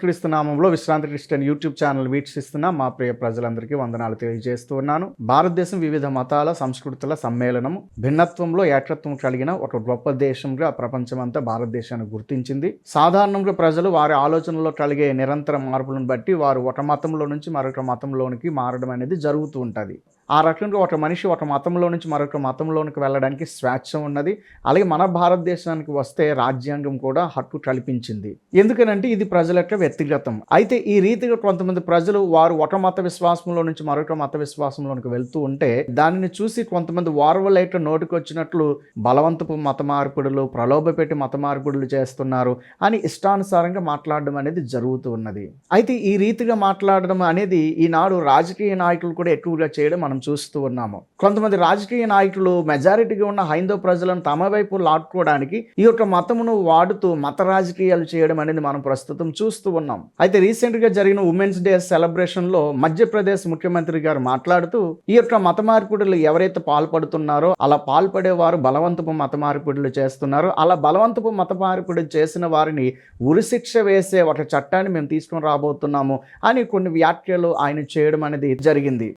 క్రీస్తు నామంలో విశ్రాంతి క్రిస్టియన్ యూట్యూబ్ ఛానల్ వీక్షిస్తున్న మా ప్రియ ప్రజలందరికీ వందనాలు తెలియజేస్తూ ఉన్నాను. భారతదేశం వివిధ మతాల సంస్కృతుల సమ్మేళనం భిన్నత్వంలో ఏకత్వం కలిగిన ఒక గొప్ప దేశంగా ప్రపంచమంతా భారతదేశాన్ని గుర్తించింది. సాధారణంగా ప్రజలు వారి ఆలోచనలో కలిగే నిరంతర మార్పులను బట్టి వారు ఒక మతంలో నుంచి మరొక మతంలోనికి మారడం అనేది జరుగుతూ ఉంటుంది. ఆ రకంగా ఒక మనిషి ఒక మతంలో నుంచి మరొక మతంలోనికి వెళ్ళడానికి స్వేచ్ఛ ఉన్నది. అలాగే మన భారతదేశానికి వస్తే రాజ్యాంగం కూడా హక్కు కల్పించింది. ఎందుకనంటే ఇది ప్రజల యొక్క వ్యక్తిగతం. అయితే ఈ రీతిగా కొంతమంది ప్రజలు వారు ఒక మత విశ్వాసంలో నుంచి మరొక మత విశ్వాసంలోనికి వెళ్తూ ఉంటే దానిని చూసి కొంతమంది వారవలేక నోటికి వచ్చినట్లు బలవంతపు మత మార్పిడులు ప్రలోభ పెట్టి మత మార్పిడులు చేస్తున్నారు అని ఇష్టానుసారంగా మాట్లాడడం అనేది జరుగుతూ ఉన్నది. అయితే ఈ రీతిగా మాట్లాడడం అనేది ఈనాడు రాజకీయ నాయకులు కూడా ఎక్కువగా చేయడం మనం చూస్తూ ఉన్నాము. కొంతమంది రాజకీయ నాయకులు మెజారిటీగా ఉన్న హైందవ ప్రజలను తమ వైపు లాక్కోవడానికి ఈ యొక్క మతమును వాడుతూ మత రాజకీయాలు చేయడం అనేది మనం ప్రస్తుతం చూస్తూ ఉన్నాం. అయితే రీసెంట్గా జరిగిన ఉమెన్స్ డే సెలబ్రేషన్లో మధ్యప్రదేశ్ ముఖ్యమంత్రి గారు మాట్లాడుతూ ఈ యొక్క మత మార్పిడులు ఎవరైతే పాల్పడుతున్నారో అలా పాల్పడేవారు బలవంతపు మత మార్పిడులు చేస్తున్నారు. అలా బలవంతపు మత మార్పిడి చేసిన వారిని ఉరిశిక్ష వేసే ఒక చట్టాన్ని మేము తీసుకుని రాబోతున్నాము అని కొన్ని వ్యాఖ్యలు ఆయన చేయడం అనేది జరిగింది.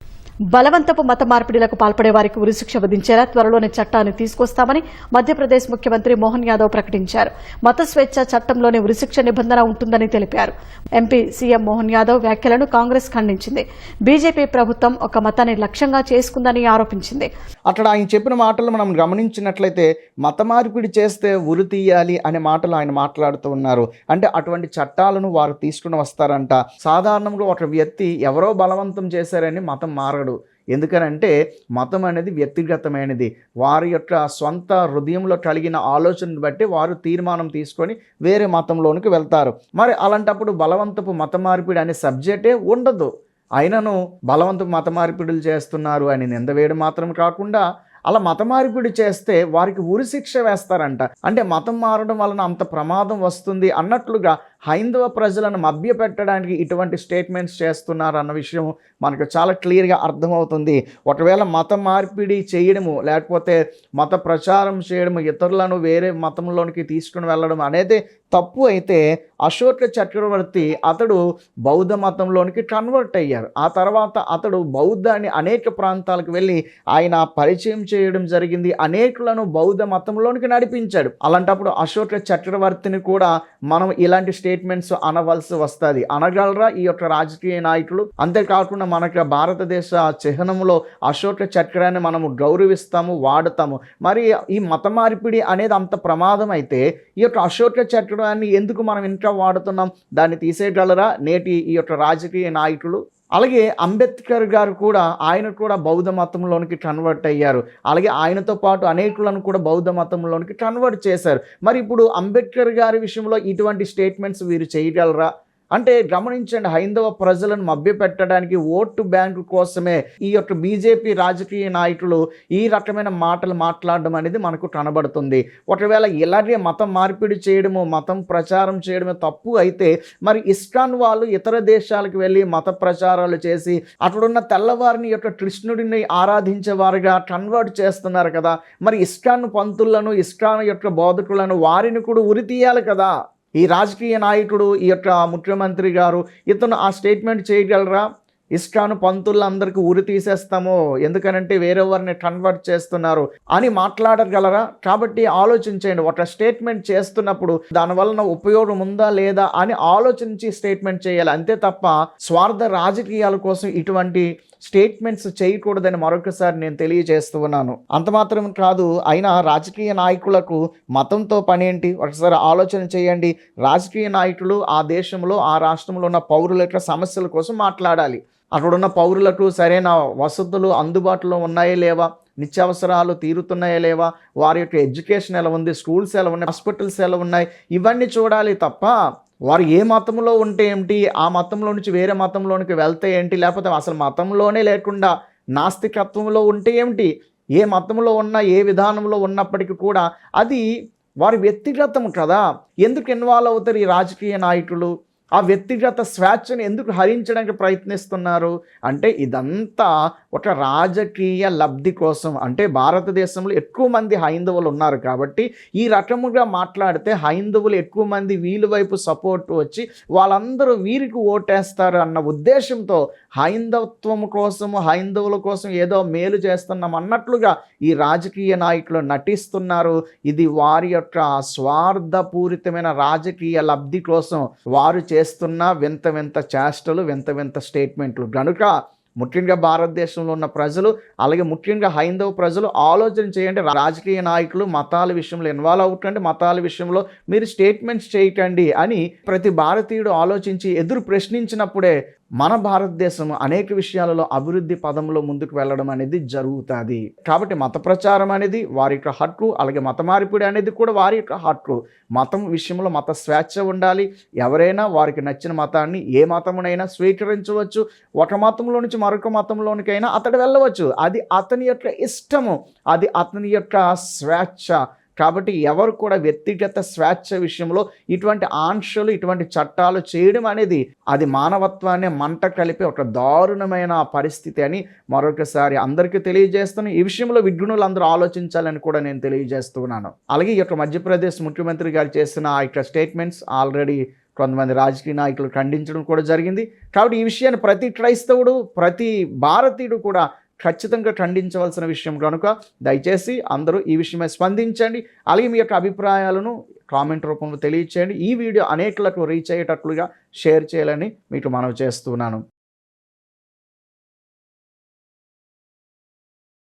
బలవంతపు మత మార్పిడిలకు పాల్పడే వారికి ఉరిశిక్ష విధించేలా త్వరలోనే చట్టాన్ని తీసుకొస్తామని మధ్యప్రదేశ్ ముఖ్యమంత్రి మోహన్ యాదవ్ ప్రకటించారు. మత స్వేచ్ఛ చట్టంలోనే ఉరిశిక్ష నిబంధన ఉంటుందని తెలిపారు. ఎంపీ సీఎం మోహన్ యాదవ్ వ్యాఖ్యలను కాంగ్రెస్ ఖండించింది. బీజేపీ ప్రభుత్వం ఒక మతాన్ని లక్ష్యంగా చేసుకుందని ఆరోపించింది. అక్కడ ఆయన చెప్పిన మాటలు మనం గమనించినట్లయితే మత మార్పిడి చేస్తే ఉరి తీయాలి అనే మాటలు ఆయన మాట్లాడుతూ ఉన్నారు. అంటే అటువంటి చట్టాలను వారు తీసుకుని వస్తారంట. సాధారణంగా ఒక వ్యక్తి ఎవరో బలవంతం చేశారని మతం మారడు ఎందుకనంటే మతం అనేది వ్యక్తిగతమైనది. వారి యొక్క సొంత హృదయంలో కలిగిన ఆలోచనను బట్టి వారు తీర్మానం తీసుకొని వేరే మతంలోనికి వెళ్తారు. మరి అలాంటప్పుడు బలవంతపు మత మార్పిడి అనే సబ్జెక్టే ఉండదు. అయినను బలవంతపు మత మార్పిడులు చేస్తున్నారు అని నింద వేయడం మాత్రం కాకుండా అలా మత మార్పిడి చేస్తే వారికి ఉరిశిక్ష వేస్తారంట. అంటే మతం మారడం వలన అంత ప్రమాదం వస్తుంది అన్నట్లుగా హైందవ ప్రజలను మభ్యపెట్టడానికి ఇటువంటి స్టేట్మెంట్స్ చేస్తున్నారు అన్న విషయం మనకు చాలా క్లియర్గా అర్థమవుతుంది. ఒకవేళ మత మార్పిడి చేయడము లేకపోతే మత ప్రచారం చేయడము ఇతరులను వేరే మతంలోనికి తీసుకుని వెళ్ళడం అనేది తప్పు అయితే అశోక చక్రవర్తి అతడు బౌద్ధ మతంలోనికి కన్వర్ట్ అయ్యారు. ఆ తర్వాత అతడు బౌద్ధాన్ని అనేక ప్రాంతాలకు వెళ్ళి ఆయన పరిచయం చేయడం జరిగింది. అనేకులను బౌద్ధ మతంలోనికి నడిపించాడు. అలాంటప్పుడు అశోక చక్రవర్తిని కూడా మనం ఇలాంటి స్టేట్మెంట్స్ అనవలసి వస్తుంది. అనగలరా ఈ యొక్క రాజకీయ నాయకులు? అంతేకాకుండా మనకు భారతదేశ చిహ్నంలో అశోక చక్రాన్ని మనము గౌరవిస్తాము వాడుతాము. మరి ఈ మత మార్పిడి అనేది అంత ప్రమాదం అయితే ఈ యొక్క అశోక చక్రాన్ని ఎందుకు మనం ఇంకా వాడుతున్నాం? దాన్ని తీసేయగలరా నేటి ఈ యొక్క రాజకీయ నాయకులు? అలాగే అంబేద్కర్ గారు కూడా ఆయన కూడా బౌద్ధ మతంలోనికి కన్వర్ట్ అయ్యారు. అలాగే ఆయనతో పాటు అనేకులను కూడా బౌద్ధ మతంలోనికి కన్వర్ట్ చేశారు. మరి ఇప్పుడు అంబేద్కర్ గారి విషయంలో ఇటువంటి స్టేట్మెంట్స్ వీరు చేయగలరా? అంటే గమనించండి హైందవ ప్రజలను మభ్యపెట్టడానికి ఓటు బ్యాంకు కోసమే ఈ యొక్క బీజేపీ రాజకీయ నాయకులు ఈ రకమైన మాటలు మాట్లాడడం అనేది మనకు కనబడుతుంది. ఒకవేళ ఇలాగే మతం మార్పిడి చేయడము మతం ప్రచారం చేయడమే తప్పు అయితే మరి ఇస్కాన్ వాళ్ళు ఇతర దేశాలకు వెళ్ళి మత ప్రచారాలు చేసి అక్కడున్న తెల్లవారిని యొక్క కృష్ణుడిని ఆరాధించే వారిగా కన్వర్ట్ చేస్తున్నారు కదా. మరి ఇస్కాన్ పంతులను ఇస్కాన్ యొక్క బోధకులను వారిని కూడా ఉరి తీయాలి కదా. ఈ రాజకీయ నాయకుడు ఈ యొక్క ముఖ్యమంత్రి గారు ఇతను ఆ స్టేట్మెంట్ చేయగలరా? ఇస్కాను పంతులందరికీ ఉరి తీసేస్తాము. ఎందుకనంటే వేరే వారిని కన్వర్ట్ చేస్తున్నారు అని మాట్లాడగలరా? కాబట్టి ఆలోచించండి ఒక స్టేట్మెంట్ చేస్తున్నప్పుడు దానివలన ఉపయోగం ఉందా లేదా అని ఆలోచించి స్టేట్మెంట్ చేయాలి. అంతే తప్ప స్వార్థ రాజకీయాల కోసం ఇటువంటి స్టేట్మెంట్స్ చేయకూడదని మరొకసారి నేను తెలియజేస్తూ ఉన్నాను. అంత మాత్రం కాదు అయినా రాజకీయ నాయకులకు మతంతో పని ఏంటి ఒకసారి ఆలోచన చేయండి. రాజకీయ నాయకులు ఆ దేశంలో ఆ రాష్ట్రంలో ఉన్న పౌరుల యొక్క సమస్యల కోసం మాట్లాడాలి. అక్కడున్న పౌరులకు సరైన వసతులు అందుబాటులో ఉన్నాయా లేవా? నిత్యావసరాలు తీరుతున్నాయా లేవా? వారి యొక్క ఎడ్యుకేషన్ ఎలా ఉంది? స్కూల్స్ ఎలా ఉన్నాయి? హాస్పిటల్స్ ఎలా ఉన్నాయి? ఇవన్నీ చూడాలి తప్ప వారు ఏ మతంలో ఉంటే ఏమిటి? ఆ మతంలో నుంచి వేరే మతంలోనికి వెళ్తే ఏంటి? లేకపోతే అసలు మతంలోనే లేకుండా నాస్తికత్వంలో ఉంటే ఏమిటి? ఏ మతంలో ఉన్నా ఏ విధానంలో ఉన్నప్పటికీ కూడా అది వారి వ్యక్తిగతం కదా. ఎందుకు ఇన్వాల్వ్ అవుతారు ఈ రాజకీయ నాయకులు? ఆ వ్యక్తిగత స్వేచ్ఛను ఎందుకు హరించడానికి ప్రయత్నిస్తున్నారు? అంటే ఇదంతా ఒక రాజకీయ లబ్ధి కోసం. అంటే భారతదేశంలో ఎక్కువ మంది హైందవులు ఉన్నారు కాబట్టి ఈ రకముగా మాట్లాడితే హైందవులు ఎక్కువ మంది వీలు వైపు సపోర్ట్ వచ్చి వాళ్ళందరూ వీరికి ఓటేస్తారు అన్న ఉద్దేశంతో హైందవత్వం కోసము హైందవుల కోసం ఏదో మేలు చేస్తున్నాం అన్నట్లుగా ఈ రాజకీయ నాయకులు నటిస్తున్నారు. ఇది వారి యొక్క స్వార్థపూరితమైన రాజకీయ లబ్ధి కోసం వారు చేస్తున్న వింత వింత చేష్టలు వింత వింత స్టేట్మెంట్లు కనుక ముఖ్యంగా భారతదేశంలో ఉన్న ప్రజలు అలాగే ముఖ్యంగా హైందవ ప్రజలు ఆలోచన చేయండి. రాజకీయ నాయకులు మతాల విషయంలో ఇన్వాల్వ్ అవుతండి మతాల విషయంలో మీరు స్టేట్మెంట్స్ చేయకండి అని ప్రతి భారతీయుడు ఆలోచించి ఎదురు ప్రశ్నించినప్పుడే మన భారతదేశం అనేక విషయాలలో అభివృద్ధి పదంలో ముందుకు వెళ్ళడం అనేది జరుగుతుంది. కాబట్టి మత ప్రచారం అనేది వారి యొక్క హక్కు అలాగే మత మార్పిడి అనేది కూడా వారి యొక్క హక్కు. మతం విషయంలో మత స్వేచ్ఛ ఉండాలి. ఎవరైనా వారికి నచ్చిన మతాన్ని ఏ మతమునైనా స్వీకరించవచ్చు. ఒక మతంలో నుంచి మరొక మతంలోనికైనా అతడు వెళ్ళవచ్చు. అది అతని యొక్క ఇష్టము. అది అతని యొక్క స్వేచ్ఛ. కాబట్టి ఎవరు కూడా వ్యక్తిగత స్వేచ్ఛ విషయంలో ఇటువంటి ఆంక్షలు ఇటువంటి చట్టాలు చేయడం అనేది అది మానవత్వాన్ని మంట కలిపి ఒక దారుణమైన పరిస్థితి అని మరొకసారి అందరికీ తెలియజేస్తున్నాను ఈ విషయంలో విఘ్నులు అందరూ ఆలోచించాలని కూడా నేను తెలియజేస్తున్నాను అలాగే ఈ యొక్క మధ్యప్రదేశ్ ముఖ్యమంత్రి గారు చేసిన ఆ యొక్క స్టేట్మెంట్స్ ఆల్రెడీ కొంతమంది రాజకీయ నాయకులు ఖండించడం కూడా జరిగింది. కాబట్టి ఈ విషయాన్ని ప్రతి క్రైస్తవుడు ప్రతి భారతీయుడు కూడా ఖచ్చితంగా ఖండించవలసిన విషయం కనుక దయచేసి అందరూ ఈ విషయమై స్పందించండి. అలాగే మీ యొక్క అభిప్రాయాలను కామెంట్ రూపంలో తెలియచేయండి. ఈ వీడియో అనేకులకు రీచ్ అయ్యేటట్లుగా షేర్ చేయాలని మీకు మనవి చేస్తున్నాను.